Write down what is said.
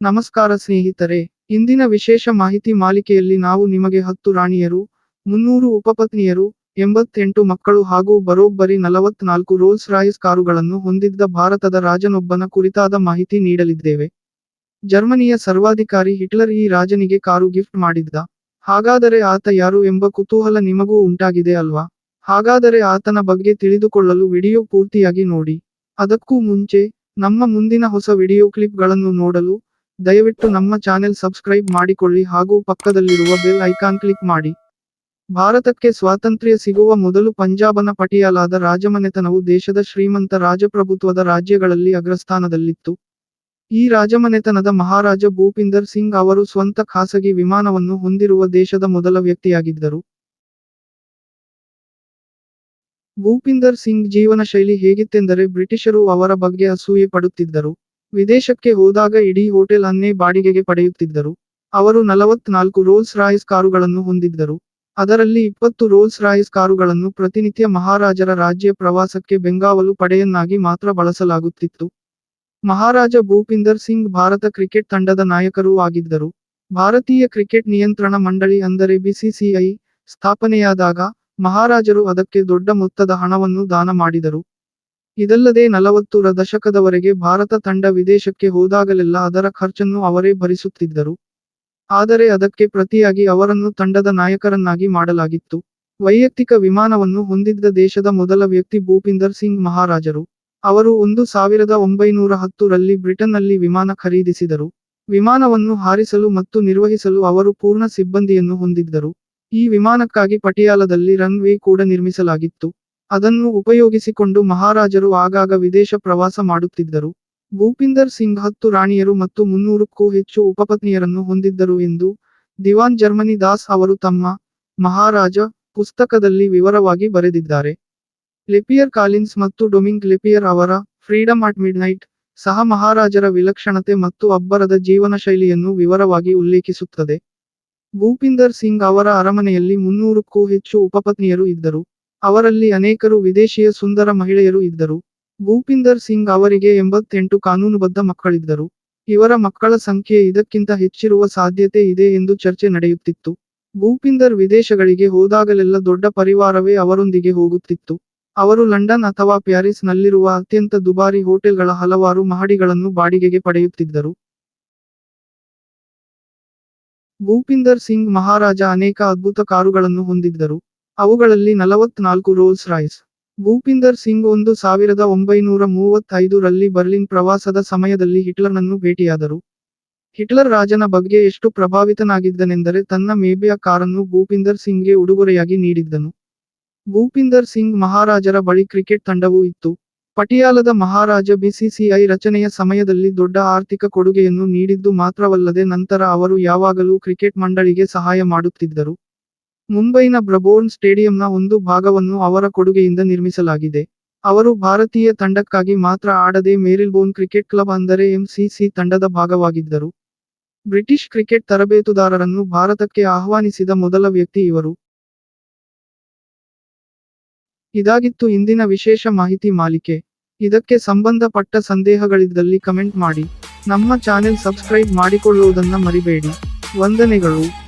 ನಮಸ್ಕಾರ ಸ್ನೇಹಿತರೆ, ಇಂದಿನ ವಿಶೇಷ ಮಾಹಿತಿ ಮಾಲಿಕೆಯಲ್ಲಿ ನಾವು ನಿಮಗೆ ಹತ್ತು ರಾಣಿಯರು, ಮುನ್ನೂರು ಉಪಪತ್ನಿಯರು, ಎಂಬತ್ತೆಂಟು ಮಕ್ಕಳು ಹಾಗೂ ಬರೋಬ್ಬರಿ ನಲವತ್ನಾಲ್ಕು ರೋಲ್ಸ್ ರಾಯ್ಸ್ ಕಾರುಗಳನ್ನು ಹೊಂದಿದ್ದ ಭಾರತದ ರಾಜನೊಬ್ಬನ ಕುರಿತಾದ ಮಾಹಿತಿ ನೀಡಲಿದ್ದೇವೆ. ಜರ್ಮನಿಯ ಸರ್ವಾಧಿಕಾರಿ ಹಿಟ್ಲರ್ ಈ ರಾಜನಿಗೆ ಕಾರು ಗಿಫ್ಟ್ ಮಾಡಿದ್ದ. ಹಾಗಾದರೆ ಆತ ಯಾರು ಎಂಬ ಕುತೂಹಲ ನಿಮಗೂ ಉಂಟಾಗಿದೆ ಅಲ್ವಾ? ಹಾಗಾದರೆ ಆತನ ಬಗ್ಗೆ ತಿಳಿದುಕೊಳ್ಳಲು ವಿಡಿಯೋ ಪೂರ್ತಿಯಾಗಿ ನೋಡಿ. ಅದಕ್ಕೂ ಮುಂಚೆ, ನಮ್ಮ ಮುಂದಿನ ಹೊಸ ವಿಡಿಯೋ ಕ್ಲಿಪ್ಗಳನ್ನು ನೋಡಲು ದಯವಿಟ್ಟು ನಮ್ಮ ಚಾನೆಲ್ ಸಬ್ಸ್ಕ್ರೈಬ್ ಮಾಡಿಕೊಳ್ಳಿ ಹಾಗೂ ಪಕ್ಕದಲ್ಲಿರುವ ಬೆಲ್ ಐಕಾನ್ ಕ್ಲಿಕ್ ಮಾಡಿ. ಭಾರತಕ್ಕೆ ಸ್ವಾತಂತ್ರ್ಯ ಸಿಗುವ ಮೊದಲು ಪಂಜಾಬನ ಪಟಿಯಾಲಾದ ರಾಜಮನೆತನವು ದೇಶದ ಶ್ರೀಮಂತ ರಾಜಪ್ರಭುತ್ವದ ರಾಜ್ಯಗಳಲ್ಲಿ ಅಗ್ರಸ್ಥಾನದಲ್ಲಿತ್ತು. ಈ ರಾಜಮನೆತನದ ಮಹಾರಾಜ ಭೂಪಿಂದರ್ ಸಿಂಗ್ ಅವರು ಸ್ವಂತ ಖಾಸಗಿ ವಿಮಾನವನ್ನು ಹೊಂದಿರುವ ದೇಶದ ಮೊದಲ ವ್ಯಕ್ತಿಯಾಗಿದ್ದರು. ಭೂಪಿಂದರ್ ಸಿಂಗ್ ಜೀವನ ಶೈಲಿ ಹೇಗಿತ್ತೆಂದರೆ ಬ್ರಿಟಿಷರು ಅವರ ಬಗ್ಗೆ ಅಸೂಯೆ ಪಡುತ್ತಿದ್ದರು. ವಿದೇಶಕ್ಕೆ ಹೋದಾಗ ಇಡೀ ಹೋಟೆಲ್ ಅನ್ನೇ ಬಾಡಿಗೆಗೆ ಪಡೆಯುತ್ತಿದ್ದರು. ಅವರು ನಲವತ್ನಾಲ್ಕು ರೋಲ್ಸ್ ರಾಯ್ಸ್ ಕಾರುಗಳನ್ನು ಹೊಂದಿದ್ದರು. ಅದರಲ್ಲಿ ಇಪ್ಪತ್ತು ರೋಲ್ಸ್ ರಾಯ್ಸ್ ಕಾರುಗಳನ್ನು ಪ್ರತಿನಿತ್ಯ ಮಹಾರಾಜರ ರಾಜ್ಯ ಪ್ರವಾಸಕ್ಕೆ ಬೆಂಗಾವಲು ಪಡೆಯನ್ನಾಗಿ ಮಾತ್ರ ಬಳಸಲಾಗುತ್ತಿತ್ತು. ಮಹಾರಾಜ ಭೂಪಿಂದರ್ ಸಿಂಗ್ ಭಾರತ ಕ್ರಿಕೆಟ್ ತಂಡದ ನಾಯಕರೂ ಆಗಿದ್ದರು. ಭಾರತೀಯ ಕ್ರಿಕೆಟ್ ನಿಯಂತ್ರಣ ಮಂಡಳಿ ಅಂದರೆ ಬಿಸಿಸಿಐ ಸ್ಥಾಪನೆಯಾದಾಗ ಮಹಾರಾಜರು ಅದಕ್ಕೆ ದೊಡ್ಡ ಮೊತ್ತದ ಹಣವನ್ನು ದಾನ ಮಾಡಿದರು. ಇದಲ್ಲದೆ ನಲವತ್ತರ ದಶಕದವರೆಗೆ ಭಾರತ ತಂಡ ವಿದೇಶಕ್ಕೆ ಹೋದಾಗಲೆಲ್ಲ ಅದರ ಖರ್ಚನ್ನು ಅವರೇ ಭರಿಸುತ್ತಿದ್ದರು. ಆದರೆ ಅದಕ್ಕೆ ಪ್ರತಿಯಾಗಿ ಅವರನ್ನು ತಂಡದ ನಾಯಕರನ್ನಾಗಿ ಮಾಡಲಾಗಿತ್ತು. ವೈಯಕ್ತಿಕ ವಿಮಾನವನ್ನು ಹೊಂದಿದ್ದ ದೇಶದ ಮೊದಲ ವ್ಯಕ್ತಿ ಭೂಪಿಂದರ್ ಸಿಂಗ್ ಮಹಾರಾಜರು. ಅವರು ಒಂದು ಸಾವಿರದ ಒಂಬೈನೂರ ಹತ್ತು ರಲ್ಲಿ ಬ್ರಿಟನ್ನಲ್ಲಿ ವಿಮಾನ ಖರೀದಿಸಿದರು. ವಿಮಾನವನ್ನು ಹಾರಿಸಲು ಮತ್ತು ನಿರ್ವಹಿಸಲು ಅವರು ಪೂರ್ಣ ಸಿಬ್ಬಂದಿಯನ್ನು ಹೊಂದಿದ್ದರು. ಈ ವಿಮಾನಕ್ಕಾಗಿ ಪಟಿಯಾಲದಲ್ಲಿ ರನ್ ವೇ ಕೂಡ ನಿರ್ಮಿಸಲಾಗಿತ್ತು. ಅದನ್ನು ಉಪಯೋಗಿಸಿಕೊಂಡು ಮಹಾರಾಜರು ಆಗಾಗ ವಿದೇಶ ಪ್ರವಾಸ ಮಾಡುತ್ತಿದ್ದರು. ಭೂಪಿಂದರ್ ಸಿಂಗ್ ಹತ್ತು ರಾಣಿಯರು ಮತ್ತು ಮುನ್ನೂರಕ್ಕೂ ಹೆಚ್ಚು ಉಪಪತ್ನಿಯರನ್ನು ಹೊಂದಿದ್ದರು ಎಂದು ದಿವಾನ್ ಜರ್ಮನಿ ದಾಸ್ ಅವರು ತಮ್ಮ ಮಹಾರಾಜ ಪುಸ್ತಕದಲ್ಲಿ ವಿವರವಾಗಿ ಬರೆದಿದ್ದಾರೆ. ಲೆಪಿಯರ್ ಕಾಲಿನ್ಸ್ ಮತ್ತು ಡೊಮಿಂಗ್ ಲೆಪಿಯರ್ ಅವರ ಫ್ರೀಡಮ್ ಅಟ್ ಮಿಡ್ ನೈಟ್ ಸಹ ಮಹಾರಾಜರ ವಿಲಕ್ಷಣತೆ ಮತ್ತು ಅಬ್ಬರದ ಜೀವನ ಶೈಲಿಯನ್ನು ವಿವರವಾಗಿ ಉಲ್ಲೇಖಿಸುತ್ತದೆ. ಭೂಪಿಂದರ್ ಸಿಂಗ್ ಅವರ ಅರಮನೆಯಲ್ಲಿ ಮುನ್ನೂರಕ್ಕೂ ಹೆಚ್ಚು ಉಪಪತ್ನಿಯರು ಇದ್ದರು. ಅವರಲ್ಲಿ ಅನೇಕರು ವಿದೇಶಿಯ ಸುಂದರ ಮಹಿಳೆಯರು ಇದ್ದರು. ಭೂಪಿಂದರ್ ಸಿಂಗ್ ಅವರಿಗೆ ಎಂಬತ್ತೆಂಟು ಕಾನೂನುಬದ್ಧ ಮಕ್ಕಳಿದ್ದರು. ಇವರ ಮಕ್ಕಳ ಸಂಖ್ಯೆ ಇದಕ್ಕಿಂತ ಹೆಚ್ಚಿರುವ ಸಾಧ್ಯತೆ ಇದೆ ಎಂದು ಚರ್ಚೆ ನಡೆಯುತ್ತಿತ್ತು. ಭೂಪಿಂದರ್ ವಿದೇಶಗಳಿಗೆ ಹೋದಾಗಲೆಲ್ಲ ದೊಡ್ಡ ಪರಿವಾರವೇ ಅವರೊಂದಿಗೆ ಹೋಗುತ್ತಿತ್ತು. ಅವರು ಲಂಡನ್ ಅಥವಾ ಪ್ಯಾರಿಸ್ ನಲ್ಲಿರುವ ಅತ್ಯಂತ ದುಬಾರಿ ಹೋಟೆಲ್ಗಳ ಹಲವಾರು ಮಹಡಿಗಳನ್ನು ಬಾಡಿಗೆಗೆ ಪಡೆಯುತ್ತಿದ್ದರು. ಭೂಪಿಂದರ್ ಸಿಂಗ್ ಮಹಾರಾಜ ಅನೇಕ ಅದ್ಭುತ ಕಾರುಗಳನ್ನು ಹೊಂದಿದ್ದರು. ಅವುಗಳಲ್ಲಿ ನಲವತ್ನಾಲ್ಕು ರೋಲ್ಸ್ ರಾಯ್ಸ್ ಭೂಪಿಂದರ್ ಸಿಂಗ್ ಒಂದು ಸಾವಿರದ ಒಂಬೈನೂರ ಮೂವತ್ತೈದು ರಲ್ಲಿ ಬರ್ಲಿನ್ ಪ್ರವಾಸದ ಸಮಯದಲ್ಲಿ ಹಿಟ್ಲರ್ನನ್ನು ಭೇಟಿಯಾದರು. ಹಿಟ್ಲರ್ ರಾಜನ ಬಗ್ಗೆ ಎಷ್ಟು ಪ್ರಭಾವಿತನಾಗಿದ್ದನೆಂದರೆ ತನ್ನ ಮೇಬೆಯ ಕಾರನ್ನು ಭೂಪಿಂದರ್ ಸಿಂಗ್ಗೆ ಉಡುಗೊರೆಯಾಗಿ ನೀಡಿದ್ದನು. ಭೂಪಿಂದರ್ ಸಿಂಗ್ ಮಹಾರಾಜರ ಬಳಿ ಕ್ರಿಕೆಟ್ ತಂಡವೂ ಇತ್ತು. ಪಟಿಯಾಲದ ಮಹಾರಾಜ ಬಿಸಿಸಿಐ ರಚನೆಯ ಸಮಯದಲ್ಲಿ ದೊಡ್ಡ ಆರ್ಥಿಕ ಕೊಡುಗೆಯನ್ನು ನೀಡಿದ್ದು ಮಾತ್ರವಲ್ಲದೆ ನಂತರ ಅವರು ಯಾವಾಗಲೂ ಕ್ರಿಕೆಟ್ ಮಂಡಳಿಗೆ ಸಹಾಯ ಮಾಡುತ್ತಿದ್ದರು. ಮುಂಬೈನ ಬ್ರಬೋರ್ನ್ ಸ್ಟೇಡಿಯಂನ ಒಂದು ಭಾಗವನ್ನು ಅವರ ಕೊಡುಗೆಯಿಂದ ನಿರ್ಮಿಸಲಾಗಿದೆ. ಅವರು ಭಾರತೀಯ ತಂಡಕ್ಕಾಗಿ ಮಾತ್ರ ಆಡದೆ ಮೇರಿಲ್ಬೋನ್ ಕ್ರಿಕೆಟ್ ಕ್ಲಬ್ ಅಂದರೆ ಎಂಸಿಸಿ ತಂಡದ ಭಾಗವಾಗಿದ್ದರು. ಬ್ರಿಟಿಷ್ ಕ್ರಿಕೆಟ್ ತರಬೇತುದಾರರನ್ನು ಭಾರತಕ್ಕೆ ಆಹ್ವಾನಿಸಿದ ಮೊದಲ ವ್ಯಕ್ತಿ ಇವರು. ಇದಾಗಿತ್ತು ಇಂದಿನ ವಿಶೇಷ ಮಾಹಿತಿ ಮಾಲಿಕೆ. ಇದಕ್ಕೆ ಸಂಬಂಧಪಟ್ಟ ಸಂದೇಹಗಳಿದ್ದಲ್ಲಿ ಕಮೆಂಟ್ ಮಾಡಿ. ನಮ್ಮ ಚಾನೆಲ್ ಸಬ್ಸ್ಕ್ರೈಬ್ ಮಾಡಿಕೊಳ್ಳುವುದನ್ನ ಮರಿಬೇಡಿ. ವಂದನೆಗಳು.